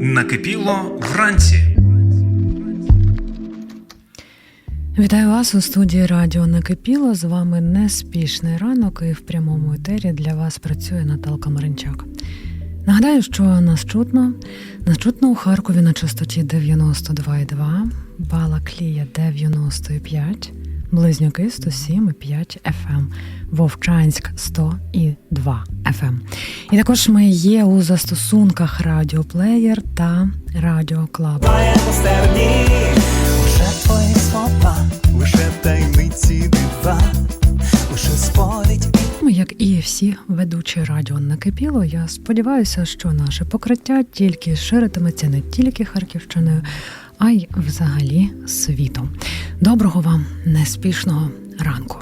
Накипіло вранці. Вітаю вас у студії Радіо Накипіло. З вами неспішний ранок і в прямому етері для вас працює Наталка Маринчак. Нагадаю, що нас чутно. Нас чутно у Харкові на частоті 92,2, Балаклія 95, Близнюки 107,5 FM, Вовчанськ 100,2 FM. І також ми є у застосунках Радіоплеєр та Радіо Клаб. Лише твої слова, лише таємниці дива, лише сповідь Ну, Як і всі ведучі радіо накипіло, я сподіваюся, що наше покриття тільки ширитиметься не тільки Харківщиною, а й взагалі світом. Доброго вам неспішного ранку.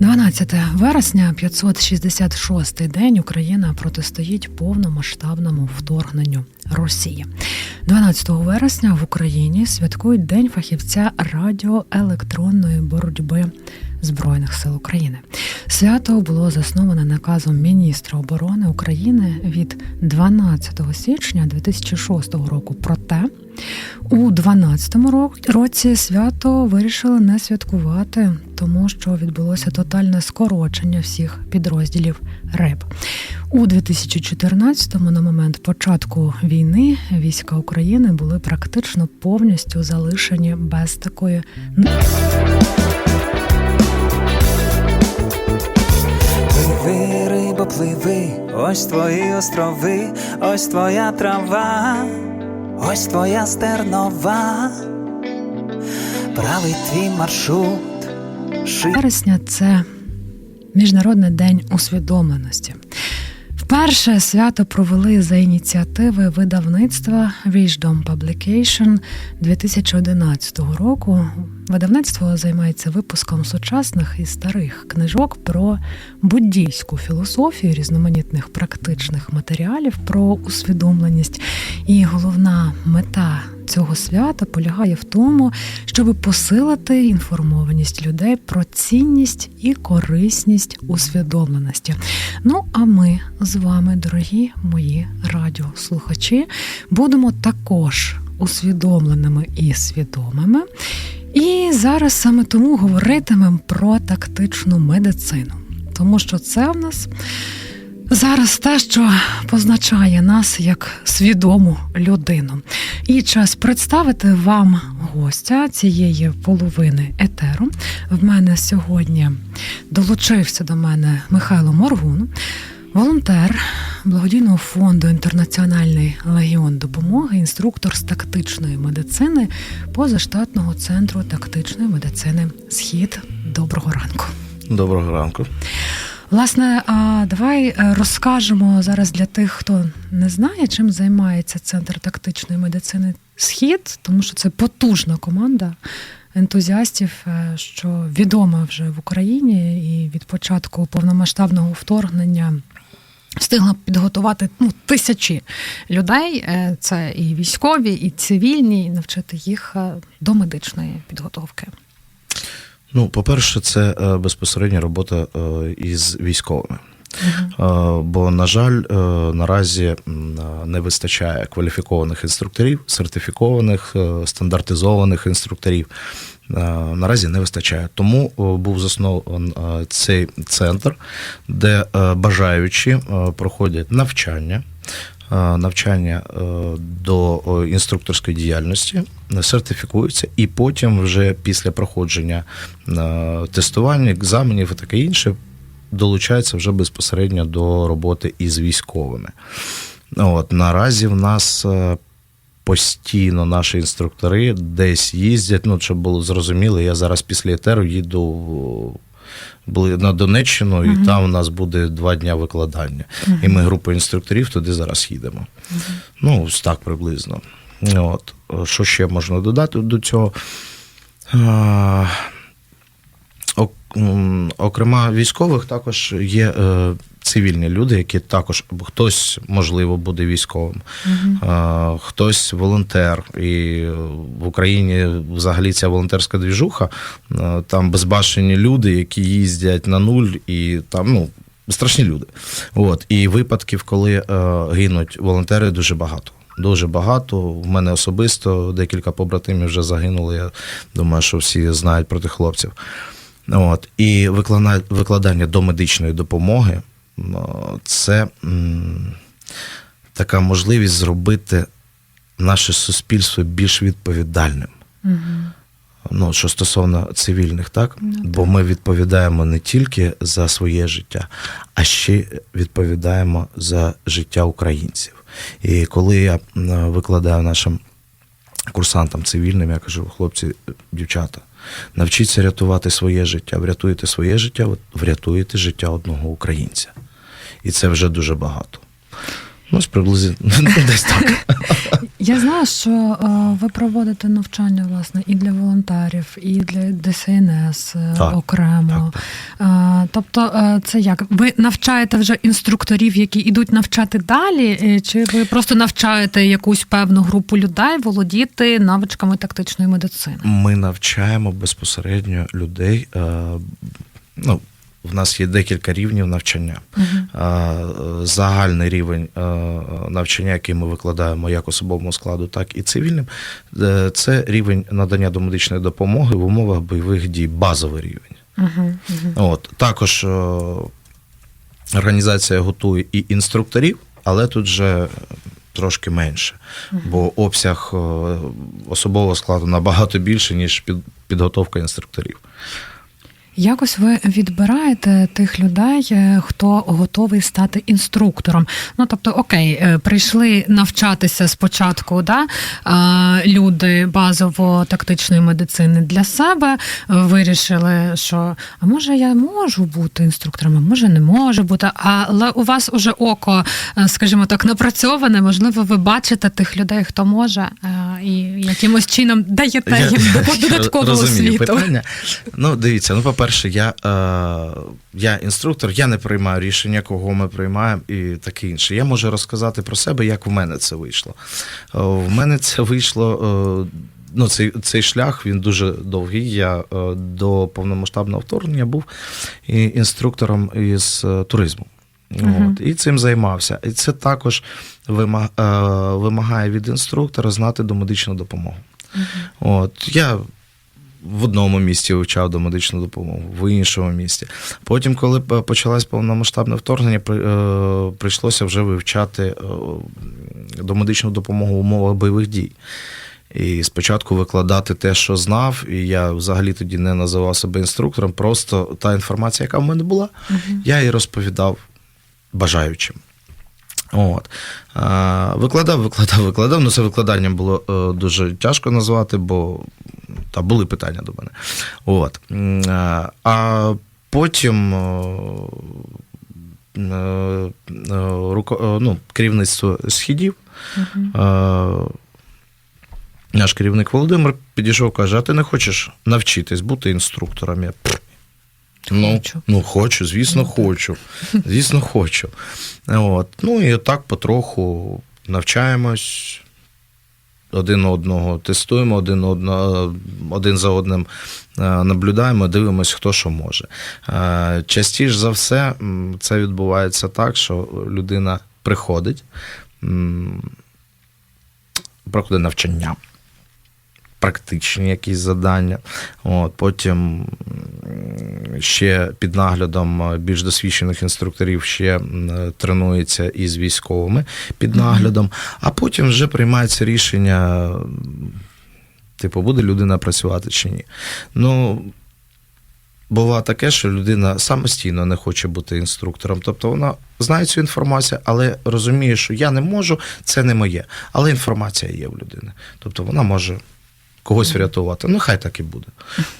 12 вересня, 566-й день Україна протистоїть повномасштабному вторгненню Росії. 12 вересня в Україні святкують День фахівця радіоелектронної боротьби Збройних сил України. Свято було засноване наказом міністра оборони України від 12 січня 2006 року. Проте у 2012 році свято вирішили не святкувати, тому що відбулося тотальне скорочення всіх підрозділів РЕБ. У 2014-му, на момент початку війни, війська України були практично повністю залишені без такої Пливи, рибо, пливи, ось твої острови, ось твоя трава, ось твоя стернова, правий твій маршрут, вересня це Міжнародний день усвідомленості. Вперше свято провели за ініціативи видавництва Wisdom Publication 2011 року. Видавництво займається випуском сучасних і старих книжок про буддійську філософію, різноманітних практичних матеріалів про усвідомленість. І головна мета цього свята полягає в тому, щоб посилити інформованість людей про цінність і корисність усвідомленості. Ну а ми з вами, дорогі мої радіослухачі, будемо також усвідомленими і свідомими. І зараз саме тому говоритимемо про тактичну медицину, тому що це в нас зараз те, що позначає нас як свідому людину. І час представити вам гостя цієї половини етеру. В мене сьогодні долучився до мене Михайло Моргун. Волонтер благодійного фонду Інтернаціональний легіон допомоги, інструктор з тактичної медицини позаштатного центру тактичної медицини Схід. Доброго ранку. Доброго ранку. Власне, а давай е, розкажемо зараз для тих, хто не знає, чим займається центр тактичної медицини Схід, тому що це потужна команда ентузіастів, е, що відома вже в Україні, і від початку повномасштабного вторгнення. Встигла підготувати ну, тисячі людей. Е, Це і військові, і цивільні, і навчити їх е, до медичної підготовки. Ну, по-перше, це е, безпосередня робота із військовими. Е, Бо, на жаль, наразі не вистачає кваліфікованих інструкторів, сертифікованих, стандартизованих інструкторів. Е, Наразі не вистачає. Тому е, був заснований е, цей центр, де бажаючі проходять навчання. Навчання до інструкторської діяльності сертифікуються, і потім, вже після проходження тестувань, екзаменів і таке інше, долучаються вже безпосередньо до роботи із військовими. От, наразі в нас постійно наші інструктори десь їздять. Ну, щоб було зрозуміло, я зараз після етеру їду на Донеччину, і там у нас буде два дня викладання. І ми група інструкторів туди зараз їдемо. Ну, ось так приблизно. От. Що ще можна додати до цього? Окрема військових також є е, цивільні люди, які також хтось, можливо, буде військовим, е, хтось волонтер. І в Україні взагалі ця волонтерська двіжуха, там безбашені люди, які їздять на нуль, і там, ну. Страшні люди. От. І випадків, коли е, гинуть волонтери, дуже багато. Дуже багато. В мене особисто декілька побратимів вже загинули. Я думаю, що всі знають про тих хлопців. От. І викладання до медичної допомоги це така можливість зробити наше суспільство більш відповідальним. Угу. Ну, що стосовно цивільних, так? Ну, Бо ми відповідаємо не тільки за своє життя, а ще відповідаємо за життя українців. І коли я викладаю нашим курсантам цивільним, я кажу, хлопці, дівчата, навчіться рятувати своє життя, врятуєте своє життя, врятуєте життя одного українця. І це вже дуже багато. Ну, ось приблизно десь так. Я знаю, що е, ви проводите навчання власне і для волонтерів, і для ДСНС е, Так, окремо. Е, тобто, це як? Ви навчаєте вже інструкторів, які йдуть навчати далі, чи ви просто навчаєте якусь певну групу людей володіти навичками тактичної медицини? Ми навчаємо безпосередньо людей. Ну, в нас є декілька рівнів навчання. Е, Загальний рівень навчання, який ми викладаємо як особовому складу, так і цивільним, е, це рівень надання домедичної допомоги в умовах бойових дій, базовий рівень. Угу, угу. От також е, організація готує і інструкторів, але тут же трошки менше, бо обсяг е, особового складу набагато більше, ніж під, підготовка інструкторів. Якось ви відбираєте тих людей, е, хто готовий стати інструктором. Ну тобто, окей, е, прийшли навчатися спочатку, да, люди базово тактичної медицини для себе, е, вирішили, що а може я можу бути інструктором, а може не можу бути. Але у вас уже око, скажімо так, напрацьоване. Можливо, ви бачите тих людей, хто може, і якимось чином даєте їм додаткову освіту. питання. Ну, дивіться, ну, по-перше, я, е, я інструктор, я не приймаю рішення, кого ми приймаємо і таке інше. Я можу розказати про себе, як в мене це вийшло. Е, в мене це вийшло. Е, Ну, цей, цей шлях він дуже довгий. Я е, до повномасштабного вторгнення був і інструктором із е, туризму. От, і цим займався. І це також вимаг, е, вимагає від інструктора знати домедичну допомогу. От, я в одному місті вивчав домедичну допомогу, в іншому місті. Потім, коли почалось повномасштабне вторгнення, е, прийшлося вже вивчати е, домедичну допомогу в умовах бойових дій. І спочатку викладати те, що знав, і я взагалі тоді не називав себе інструктором, просто та інформація, яка в мене була, я її розповідав бажаючим. От. Викладав, викладав, викладав. Ну, це викладанням було е, дуже тяжко назвати, бо та були питання до мене. От. А, потім е, е, руко- е, ну, керівництво східів. е, Наш керівник Володимир підійшов, каже: а ти не хочеш навчитись бути інструктором? Я Ну, Хочу. ну, хочу, звісно, хочу. Звісно, хочу. От. Ну і так потроху навчаємось один одного, тестуємо один, одного, один за одним, е, наблюдаємо, дивимося, хто що може. Е, Частіше за все, це відбувається так, що людина приходить, проходить навчання практичні якісь завдання. От, потім ще під наглядом е, більш досвідчених інструкторів ще е, тренується із військовими під наглядом, а потім вже приймається рішення, типу, буде людина працювати чи ні. Ну, Буває таке, що людина самостійно не хоче бути інструктором. Тобто вона знає цю інформацію, але розуміє, що я не можу, це не моє. Але інформація є в людини. Тобто вона може когось врятувати. Ну, хай так і буде.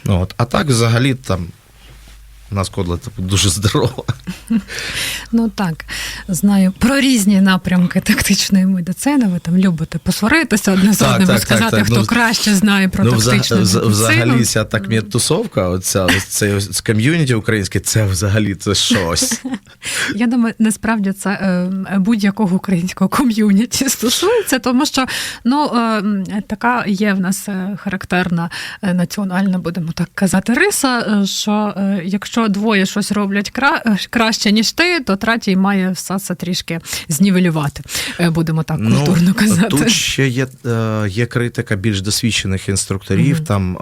Ну, от. А так, взагалі, там у нас кодла типу, дуже здорова. Ну так, знаю про різні напрямки тактичної медицини. Ви там любите посваритися одне з одним і сказати, так. хто Ну, краще знає про ну, тактичну медицину. взагалі, ця так тусовка, оця, це ком'юніті українське, це взагалі це щось. Я думаю, насправді це е, будь-якого українського ком'юніті стосується, тому що ну е, така є в нас е, характерна національна, будемо так казати, риса, що якщо якщо двоє щось роблять кра- е, краще, ніж ти, то третій має все це трішки знівелювати. Е, Будемо так культурно казати. Ну, Тут ще є, е, є критика більш досвідчених інструкторів, Мгм. там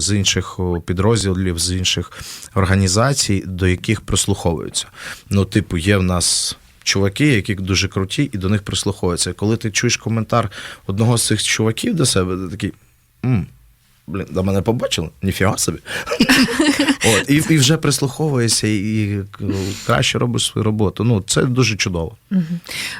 з інших підрозділів, з інших організацій, до яких прислуховуються. Ну, типу, є в нас. Чуваки, які дуже круті, і до них прислуховуються. Коли ти чуєш коментар одного з цих чуваків до себе, ти такий. Блін, до мене побачили? Ніфіга собі. От, і, і вже прислуховуєшся і ну, краще робиш свою роботу. Ну, це дуже чудово.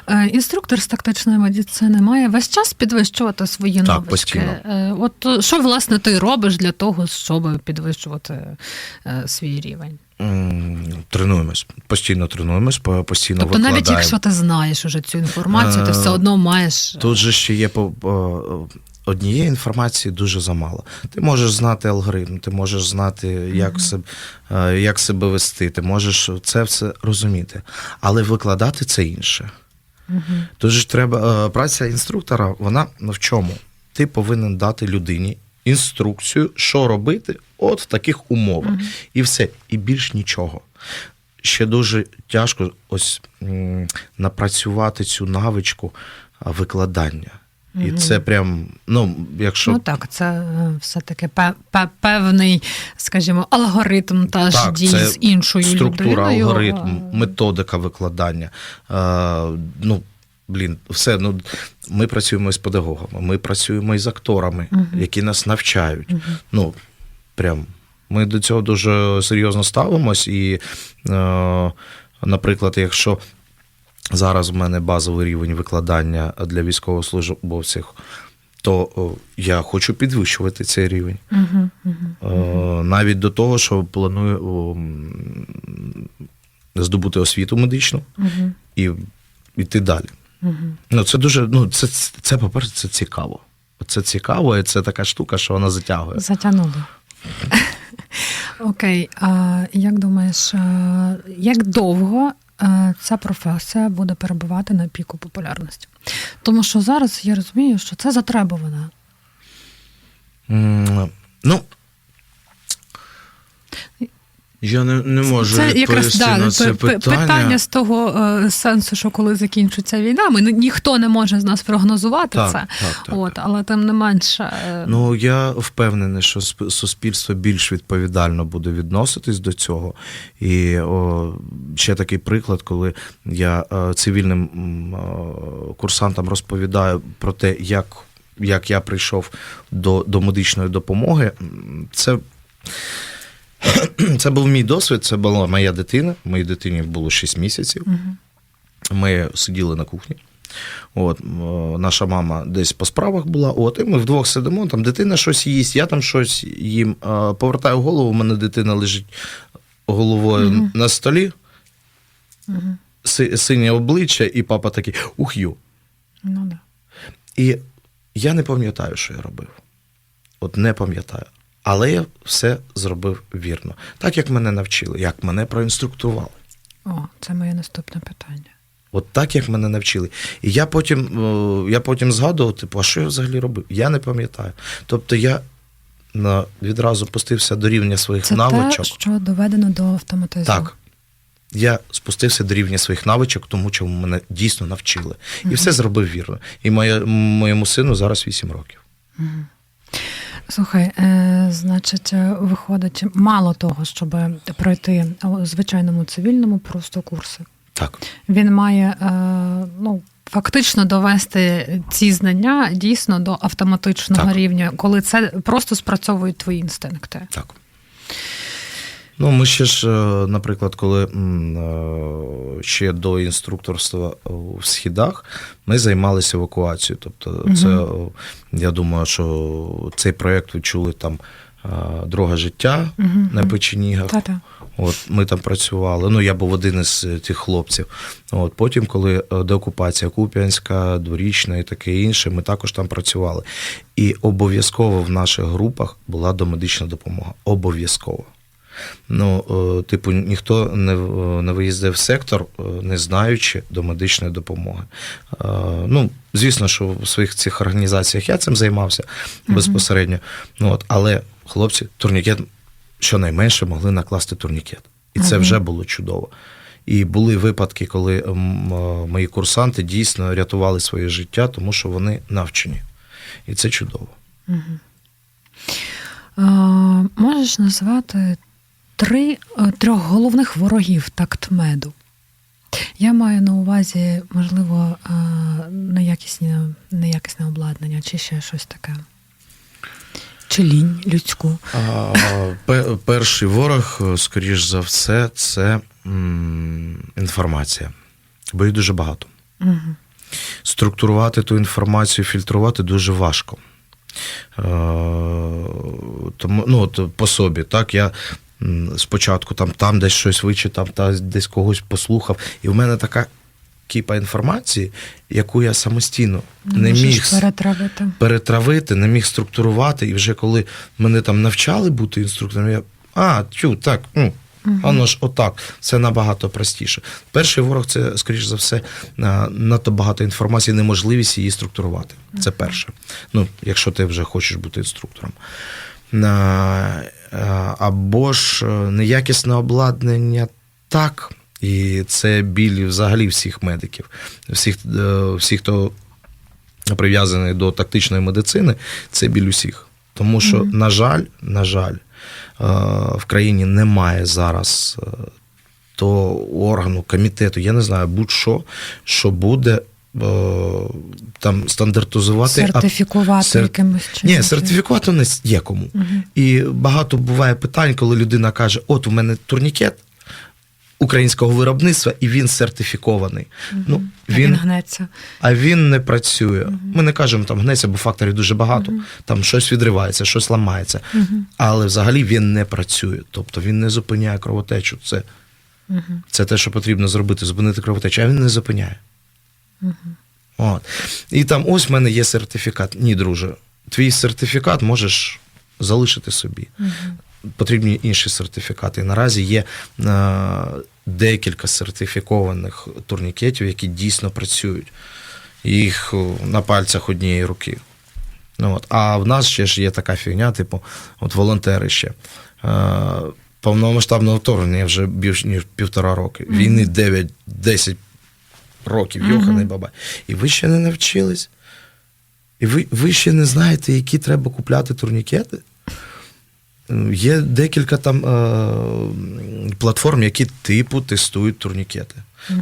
Е, Інструктор з тактичної медицини має весь час підвищувати свої Так, навички. постійно. Е, От е, що власне ти робиш для того, щоб підвищувати е, свій рівень? Тренуємось, постійно тренуємось, постійно Тобто, викладаємо. навіть якщо ти знаєш уже цю інформацію, ти Е, все одно маєш. Тут же ще є по- однієї інформації дуже замало. Ти можеш знати алгоритм, ти можеш знати, як, себе, як себе вести, ти можеш це все розуміти. Але викладати це інше. Же треба е, праця інструктора, вона в чому? Ти повинен дати людині інструкцію, що робити от в таких умовах. І все, і більш нічого. Ще дуже тяжко ось м, напрацювати цю навичку викладання. І це прям, ну, якщо Ну так, це е, все-таки пе- пе- певний, скажімо, алгоритм теж Так, дій з іншою структура, людиною. алгоритм, Е, методика викладання. Е, ну, блін, все. Ну, ми працюємо з педагогами, ми працюємо із акторами, які нас навчають. Ну, прям. Ми до цього дуже серйозно ставимось. І, е, наприклад, якщо зараз в мене базовий рівень викладання для військовослужбовців, то я хочу підвищувати цей рівень. Мгм. Е, навіть до того, що планую здобути освіту медичну Мгм, і йти далі. мгм. Ну, це дуже, ну, це, це, по-перше, це цікаво. Це цікаво, і це така штука, що вона затягує. Затягнуло. Окей, а як думаєш, е, як довго е, ця професія буде перебувати на піку популярності? Тому що зараз я розумію, що це затребувано. Mm, Ну, я не, не можу це якраз да, на це пи- пи- питання. питання з того е, сенсу, що коли закінчиться війна, ми ніхто не може з нас прогнозувати Так, це. так, так, От, але тим не менше. е, Ну я впевнений, що суспільство більш відповідально буде відноситись до цього. І о, ще такий приклад, коли я е, цивільним е, курсантам розповідаю про те, як, як я прийшов до, до медичної допомоги, це. Це був мій досвід, це була моя дитина. Моїй дитині було 6 місяців. Мгм. Ми сиділи на кухні. От, наша мама десь по справах була, от, і ми вдвох сидимо, там дитина щось їсть, я там щось їм повертаю голову, у мене дитина лежить головою Мгм. на столі, си- синє обличчя, і папа такий ух'ю. Ну, да. І я не пам'ятаю, що я робив. От не пам'ятаю. Але я все зробив вірно. Так, як мене навчили, як мене проінструктували. О, це моє наступне питання. От так, як мене навчили. І я потім, е, я потім згадував, типу, а що я взагалі робив? Я не пам'ятаю. Тобто я відразу пустився до рівня своїх Це навичок. те, що доведено до автоматизму. Так. Я спустився до рівня своїх навичок, тому чому мене дійсно навчили. І все зробив вірно. І моє, моєму сину зараз 8 років. Слухай, е, значить, е, виходить, мало того, щоб пройти звичайному цивільному просто курси. Так. Він має е, ну, фактично довести ці знання дійсно до автоматичного Так. рівня, коли це просто спрацьовують твої інстинкти. Так. Ну, ми ще ж, е, наприклад, коли е, ще до інструкторства в східах ми займалися евакуацією. Тобто, це, е, я думаю, що цей проєкт ви чули там Друге життя Мгм, на печенігах. Та-та. От ми там працювали. Ну, я був один із тих хлопців. От потім, коли деокупація Куп'янська, дворічна і таке інше, ми також там працювали. І обов'язково в наших групах була домедична допомога. Обов'язково. Ну, е, типу, ніхто не, не виїздив в сектор, е, не знаючи до медичної допомоги. Е, Ну, звісно, що в своїх цих організаціях я цим займався безпосередньо. Ну, от, але хлопці турнікет щонайменше могли накласти турнікет. І це Мгм. вже було чудово. І були випадки, коли мої курсанти дійсно рятували своє життя, тому що вони навчені. І це чудово. А, можеш назвати три, е, трьох головних ворогів тактмеду? Я маю на увазі, можливо, е, неякісне, неякісне обладнання чи ще щось таке. Чи лінь людську. А, перший ворог, е, скоріш за все, це інформація. Бо їх дуже багато. Угу. Структурувати ту інформацію, фільтрувати дуже важко. Тому, ну, по собі, так, я спочатку там, там десь щось вичитав, та десь когось послухав, і в мене така кіпа інформації, яку я самостійно не Можеш міг перетравити. перетравити, не міг структурувати. І вже коли мене там навчали бути інструктором, я а, тю, так, ну, воно ж отак, це набагато простіше. Перший ворог це, скоріш за все, надто багато інформації, неможливість її структурувати. Це перше. Ну, якщо ти вже хочеш бути інструктором. А, Або ж е, неякісне обладнання так. І це біль взагалі всіх медиків, всіх, е, всіх хто прив'язаний до тактичної медицини, це біль усіх. Тому що, на жаль, на жаль, е, в країні немає зараз е, того органу, комітету, я не знаю, будь-що, що буде е, там стандартизувати. а- Сертифікувати сер- якимось чином. Ні, сертифікувати не є кому. І багато буває питань, коли людина каже: от у мене турнікет українського виробництва, і він сертифікований. Ну, А Він гнеться. а він не працює. Ми не кажемо там гнеться, бо факторів дуже багато. Там щось відривається, щось ламається. Але взагалі він не працює. Тобто він не зупиняє кровотечу. Це, це те, що потрібно зробити, зупинити кровотечу, а він не зупиняє. От. І там ось в мене є сертифікат. Ні, друже, твій сертифікат можеш залишити собі. Потрібні інші сертифікати. І наразі є е, декілька сертифікованих турнікетів, які дійсно працюють. Їх на пальцях однієї руки. Ну, от. А в нас ще ж є така фігня, типу, от волонтери ще. Е, повномасштабного вторгнення вже більш ніж півтора роки. Війни 9-10 років, йоханий бабай. І ви ще не навчились. І ви, ви ще не знаєте, які треба купляти турнікети. Є декілька там е, платформ, які типу тестують турнікети.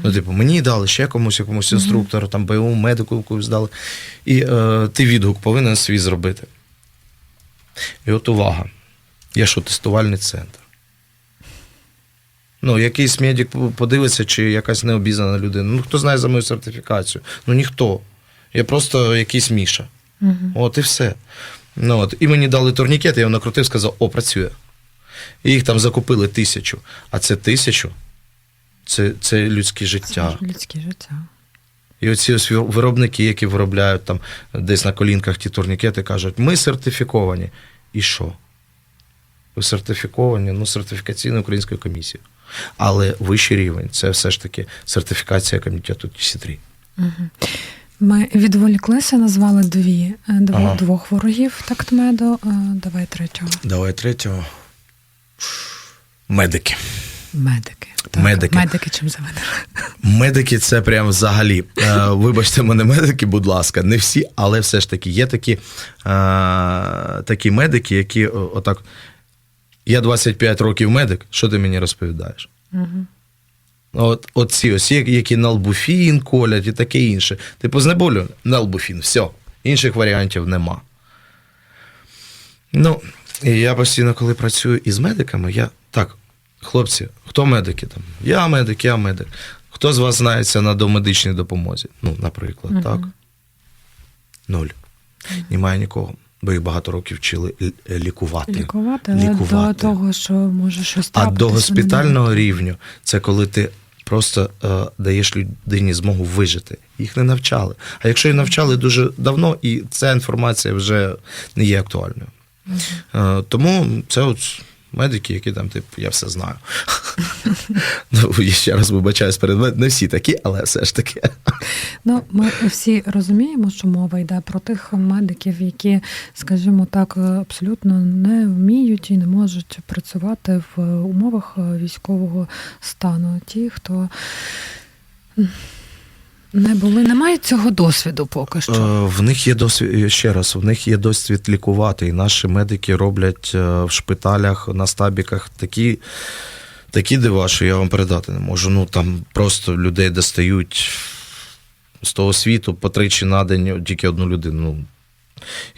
Ну, типу, мені дали ще комусь, якомусь інструктору, там бойовому медику якусь дали. І е, ти відгук повинен свій зробити. І от увага. Я що, тестувальний центр. Ну, якийсь медик подивиться, чи якась необізнана людина. Ну, хто знає за мою сертифікацію? Ну ніхто. Я просто якийсь Міша. От і все. Ну, от. І мені дали турнікет, я його накрутив, сказав, о, працює. І їх там закупили тисячу. А це тисячу це, це людське життя. Це людське життя. І оці ось виробники, які виробляють там десь на колінках ті турнікети, кажуть, ми сертифіковані. І що? Ви сертифіковані, ну, сертифікаційною українською комісією. Але вищий рівень це все ж таки сертифікація комітету ТС3. Ми відволіклися, назвали дві, е, Ага. двох ворогів тактмеду. Е, Давай третього. Давай третього. Медики. Медики. Медики. Медики чим заведені? Медики це прям взагалі. Е, вибачте мене, медики, будь ласка, не всі, але все ж таки є такі, такі медики, які отак. Я 25 років медик, що ти мені розповідаєш? От, от ці ось, які налбуфін колять і таке інше. Типу, знеболю налбуфін, все. Інших варіантів нема. Ну, і я постійно, коли працюю із медиками, я так, хлопці, хто медики там? Я медик, я медик. Хто з вас знається на домедичній допомозі? Ну, наприклад, так? Нуль. Немає нікого. Бо їх багато років вчили лікувати. лікувати. Лікувати, але до того, що може щось А до госпітального рівню це коли ти просто е, даєш людині змогу вижити. Їх не навчали. А якщо і навчали дуже давно, і ця інформація вже не є актуальною. Е, тому це от медики, які там, типу, я все знаю. ну, я ще раз вибачаюсь перед мене, не всі такі, але все ж таки. Ну, ми всі розуміємо, що мова йде про тих медиків, які, скажімо так, абсолютно не вміють і не можуть працювати в умовах військового стану. Ті, хто не були, не мають цього досвіду поки що. Е, В них є досвід ще раз, в них є досвід лікувати, і наші медики роблять е, в шпиталях, на стабіках такі, такі дива, що я вам передати не можу. Ну там просто людей достають з того світу по тричі на день тільки одну людину, ну,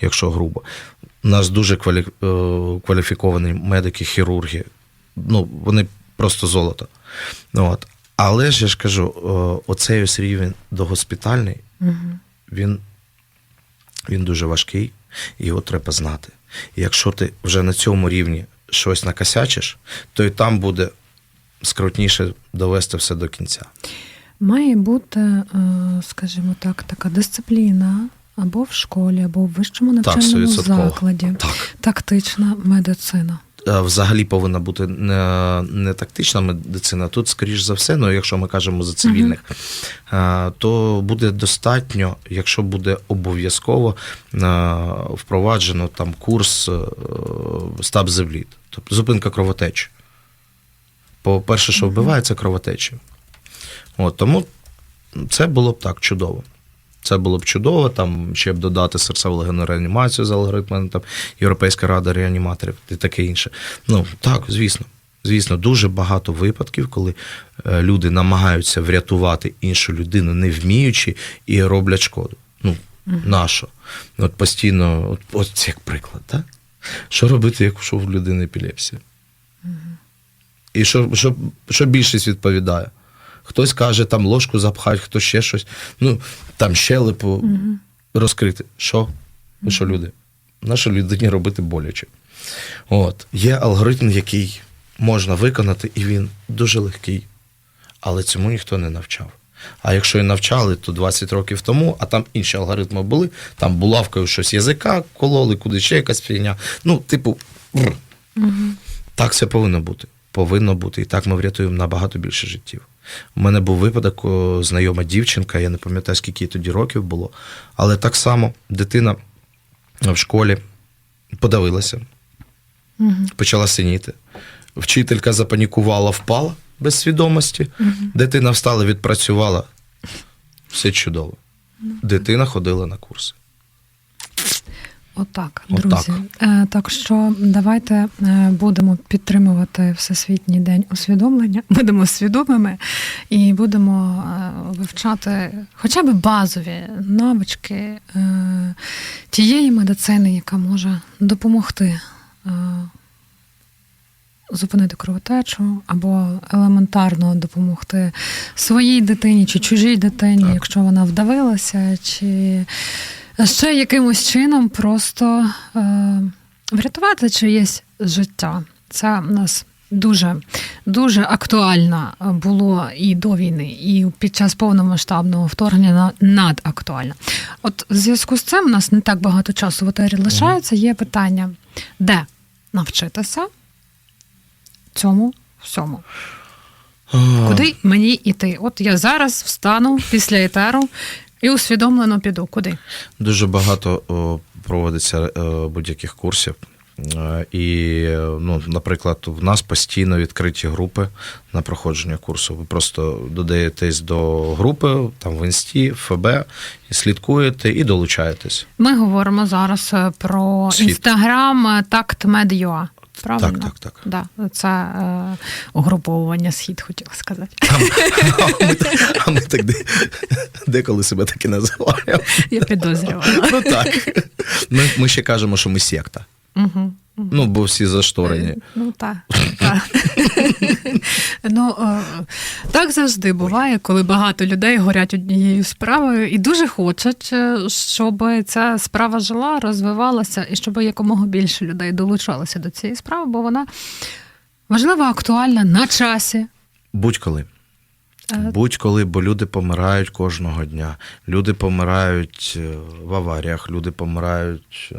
якщо грубо. У нас дуже квалі... е, кваліфіковані медики, хірурги. Ну, вони просто золото. От. Але ж я ж кажу, е, оцей ось рівень догоспітальний, Угу. він, він дуже важкий, і його треба знати. І якщо ти вже на цьому рівні щось накосячиш, то і там буде скрутніше довести все до кінця. Має бути, е, скажімо так, така дисципліна або в школі, або в вищому навчальному 100%. закладі. Так. Тактична медицина. Е, Взагалі повинна бути не, не тактична медицина. Тут, скоріш за все, ну якщо ми кажемо за цивільних, е, то буде достатньо, якщо буде обов'язково е, впроваджено там курс стаб землі, тобто зупинка кровотечі. По-перше, що вбиває, це кровотечі. От, тому це було б так чудово. Це було б чудово, там ще б додати серцево-легенну реанімацію за алгоритмами там, Європейська рада реаніматорів і таке інше. Ну, так, звісно. Звісно, дуже багато випадків, коли е, люди намагаються врятувати іншу людину, не вміючи, і роблять шкоду. Ну, нащо? От постійно, от, от це як приклад, так? Що робити, якщо в людини епілепсія? І що, що, що більшість відповідає? Хтось каже, там ложку запхать, хтось ще щось. Ну, там щелепу розкрити. Що? Ви що, люди? Нащо людині робити боляче? От. Є алгоритм, який можна виконати, і він дуже легкий. Але цьому ніхто не навчав. А якщо і навчали, то 20 років тому, а там інші алгоритми були, там булавкою щось язика кололи, куди ще якась фігня. Ну, типу, бр. Так все повинно бути. Повинно бути. І так ми врятуємо набагато більше життів. У мене був випадок, знайома дівчинка, я не пам'ятаю, скільки їй тоді років було, але так само дитина в школі подавилася, Угу. почала синіти. Вчителька запанікувала, впала без свідомості. Дитина встала, відпрацювала. Все чудово. Дитина ходила на курси. Отак, Отак. друзі. Е, Так що давайте е, будемо підтримувати Всесвітній день усвідомлення, будемо свідомими і будемо е, вивчати хоча б базові навички тієї медицини, яка може допомогти. Зупинити кровотечу або елементарно допомогти своїй дитині чи чужій дитині, Так. якщо вона вдавилася, чи ще якимось чином просто е, врятувати чиєсь життя. Це в нас дуже, дуже актуально було і до війни, і під час повномасштабного вторгнення на- надактуально. От в зв'язку з цим у нас не так багато часу в етері лишається. Є питання, де навчитися цьому всьому. Куди мені йти? От я зараз встану після етеру і усвідомлено піду. Куди? Дуже багато о, проводиться е, будь-яких курсів. Е, І, ну, наприклад, в нас постійно відкриті групи на проходження курсу. Ви просто додаєтесь до групи там в інсті, ФБ, і слідкуєте і долучаєтесь. Ми говоримо зараз е, про інстаграм TactMed.ua. Правильно? Так, так, так. Да, це е, угруповування схід, хотіла сказати. А ми, а ми так де- деколи себе так і називаємо. Я підозрювала. Ну так. Ми, ми ще кажемо, що ми секта. Угу. Ну, бо всі зашторені. Ну так. так. ну, е, так завжди буває, коли багато людей горять однією справою і дуже хочуть, е, щоб ця справа жила, розвивалася, і щоб якомога більше людей долучалося до цієї справи, бо вона важлива, актуальна на часі. Будь-коли. Будь-коли, бо люди помирають кожного дня. Люди помирають е, в аваріях, люди помирають е,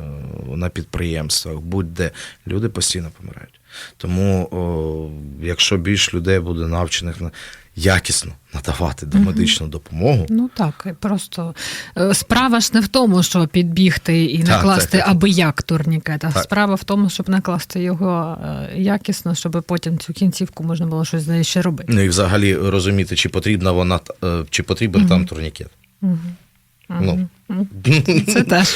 на підприємствах, будь-де. Люди постійно помирають. Тому, о, якщо більш людей буде навчених на якісно надавати домедичну допомогу, Ну так, просто е, справа ж не в тому, що підбігти і накласти так, так. аби як турнікет, а Так. справа в тому, щоб накласти його е, якісно, щоб потім цю кінцівку можна було щось з нею ще робити. ну і взагалі розуміти, чи потрібна вона, е, чи потрібен там турнікет. Ну. Це теж.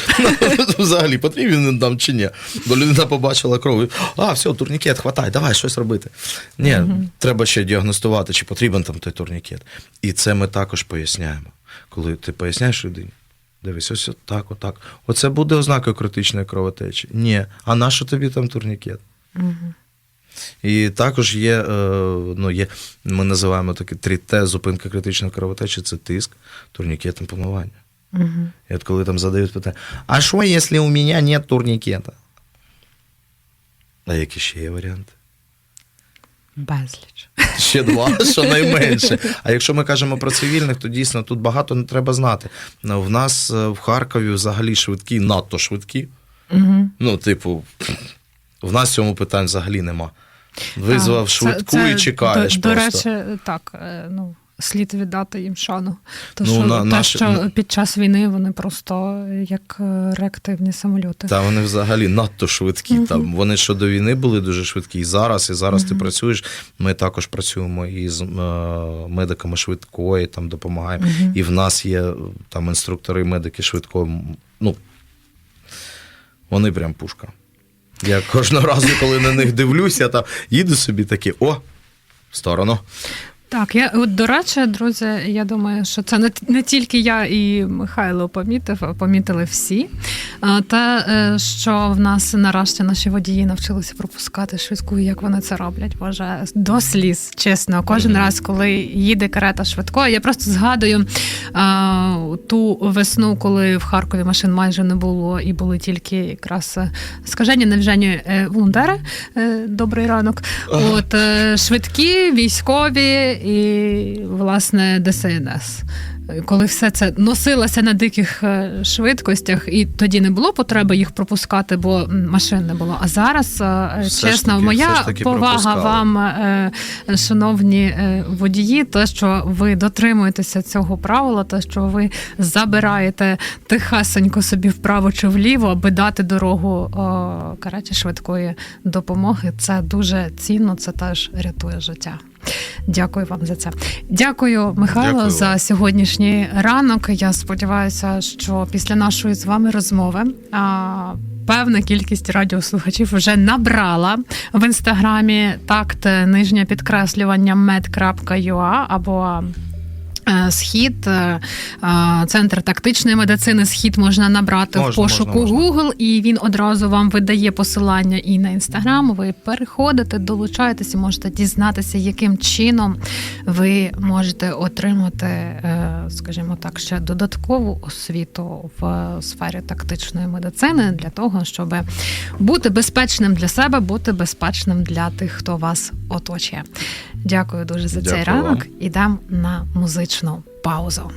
Взагалі потрібен він там чи ні. Бо людина побачила кров. і, А, все, турнікет, хватай, давай щось робити. Ні, треба ще діагностувати, чи потрібен там той турнікет. І це ми також поясняємо. Коли ти поясняєш людині, дивись, ось так, отак. Оце буде ознакою критичної кровотечі. Ні. А на що тобі там турнікет? І також є, е, ну, є, ми називаємо таке 3Т, зупинка критичної кровотечі, це тиск, турнікет, помивання. І от коли там задають питання, а що, якщо у мене нет турнікета? А які ще є варіанти? Безліч. Ще два, що найменше. А якщо ми кажемо про цивільних, то дійсно тут багато не треба знати. Ну, В нас е, в Харкові взагалі швидкі, надто швидкі. Угу. Ну, типу, в нас в цьому питань взагалі нема. Визвав швидку це, і чекаєш До, до речі, так, е, ну, слід віддати їм шану. То, Ну, що, на- те, наші- що під час війни вони просто як е, реактивні самольоти. Та вони взагалі надто швидкі. Там вони що до війни були дуже швидкі, і зараз, і зараз ти працюєш. Ми також працюємо із е, медиками швидкої, там допомагаємо. І в нас є е, там інструктори, медики швидкої. Ну вони прям пушка. Я кожного разу, коли на них дивлюся, там їду собі такі, о, в сторону. Так, я от до речі, друзі, я думаю, що це не, не тільки я і Михайло помітив, а помітили всі. А, Те, е, що в нас нарешті наші водії навчилися пропускати швидку, як вони це роблять, боже, до сліз, чесно. Кожен раз, коли їде карета швидкої, я просто згадую а, ту весну, коли в Харкові машин майже не було, і були тільки якраз е, скажені невжені е, волонтери. Добрий ранок. От швидкі, військові і власне ДСНС. Коли все це носилося на диких е, швидкостях, і тоді не було потреби їх пропускати, бо машин не було. А зараз, е, Все чесно, таки- моя повага пропускали. вам, е, шановні водії, те, що ви дотримуєтеся цього правила, те, що ви забираєте тихасенько собі вправо чи вліво, аби дати дорогу о, кареті швидкої допомоги. Це дуже цінно, це теж рятує життя. Дякую вам за це. Дякую, Михайло, Дякую за сьогоднішній ранок. Я сподіваюся, що після нашої з вами розмови. А, Певна кількість радіослухачів вже набрала в інстаграмі такт нижнє підкреслювання med.ua або е, Схід, е, е, центр тактичної медицини. Схід можна набрати Можна, в пошуку можна, можна. Google, і він одразу вам видає посилання і на інстаграм. Ви переходите, долучаєтеся, можете дізнатися, яким чином ви можете отримати, е, скажімо так, ще додаткову освіту в сфері тактичної медицини для того, щоб бути безпечним для себе, бути безпечним для тих, хто вас оточує. Дякую дуже за цей Дякую вам. ранок. Ідемо на музичну muzyczną.